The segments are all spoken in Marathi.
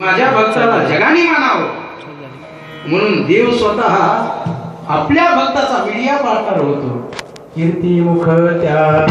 माझ्या भक्ताला जगाने मानावं. म्हणून देव स्वतः आपल्या भक्ताचा मीडिया पार्टनर होतो. कीर्ती मुख त्या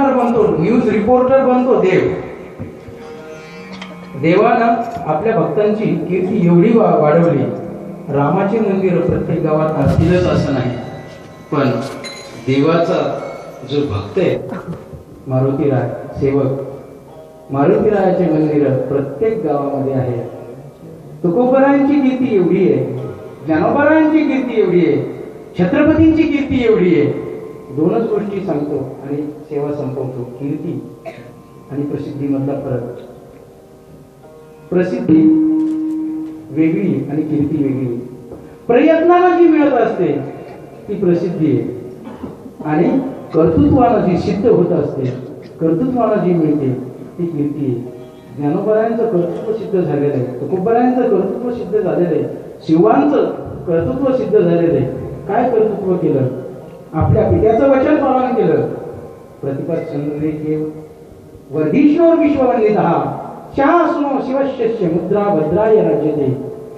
मीडिया बनतो न्यूज रिपोर्टर बनतो देव. देवानं आपल्या भक्तांची कीर्ती एवढी वाढवली. रामाचे मंदिर प्रत्येक गावात असतीलच असं नाही. पण देवाचा जो भक्त आहे मारुतीराय सेवक मारुतीरायाचे मंदिर प्रत्येक गावामध्ये आहे. तुकोबरायांची कीर्ती एवढी आहे ज्ञानोबरायांची कीर्ती एवढी आहे छत्रपतींची कीर्ती एवढी आहे. दोनच गोष्टी सांगतो आणि सेवा संपवतो. कीर्ती आणि प्रसिद्धीमधला फरक. प्रसिद्धी वेगळी आणि कीर्ती वेगळी. प्रयत्नाला जी मिळत असते ती प्रसिद्धी आहे. आणि कर्तृत्वाला जी सिद्ध होत असते कर्तृत्वाला जी मिळते ती कीर्ती आहे. ज्ञानोबरायांचं कर्तृत्व सिद्ध झालेलं आहे तुकोबरायांचं कर्तृत्व सिद्ध झालेलं आहे शिवांचं कर्तृत्व सिद्ध झालेलं आहे. काय कर्तृत्व केलं? आपल्या पित्याचं वचन पालन केलं. प्रतिपद चंद्रिके वर्धीश्वर विश्ववंदित शासनो शिवशस्य मुद्रा भद्राय राज्यते.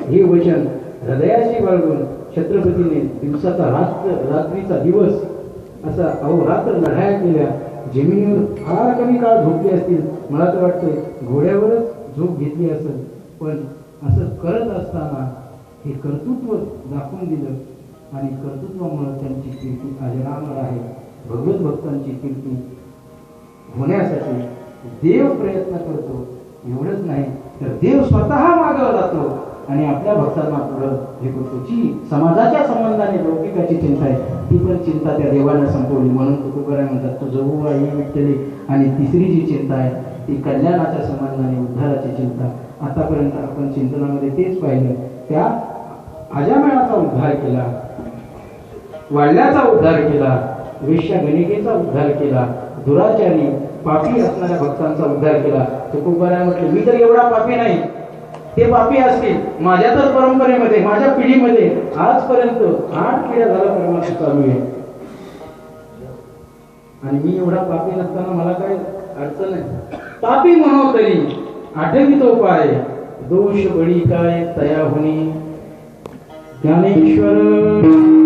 हे वचन हृदयाशी बाळगून छत्रपतीने दिवसाचा रात्र रात्रीचा दिवस असा अहोरात्र लढाया केल्या. जमिनीवर फार कमी काळ झोपले असतील. मला तर वाटते घोड्यावरच झोप घेतली असेल. पण असं करत असताना हे कर्तृत्व दाखवून दिलं. आणि कर्तृत्वामुळे त्यांची कीर्ती अजरामर आहे. भगवत भक्तांची कीर्ती होण्यासाठी देव प्रयत्न करतो. एवढंच नाही तर देव स्वतः मागं जातो आणि आपल्या भक्तांना पुढं हे करतो जी समाजाच्या संबंधाने लौकिकाची चिंता आहे. ती पण चिंता त्या देवाला संपवली. म्हणून तुकोबराय म्हणतात तो जवू आई विठ्ठली. आणि तिसरी जी चिंता आहे ती कल्याणाच्या संबंधाने उद्धाराची चिंता. आतापर्यंत आपण चिंतनामध्ये तेच पाहिलं. त्या अजामेळाचा उद्धार केला. वाढल्याचा उद्धार केला वेश्यागणिकेचा उद्धार केला दुराचारी पापी असणाऱ्या भक्तांचा उद्धार केला. तुकोबराय म्हटले मी तर एवढा पापी नाही. ते पापी असतील माझ्या तर परंपरेमध्ये माझ्या पिढीमध्ये आजपर्यंत आठ पिढ्या झाला परमार्थ चालू आहे. आणि मी एवढा पापी नसताना मला काय अडचण आहे पापी म्हणून तरी आठवितो पाय दोष बळी काय तया होणे. ज्ञानेश्वर.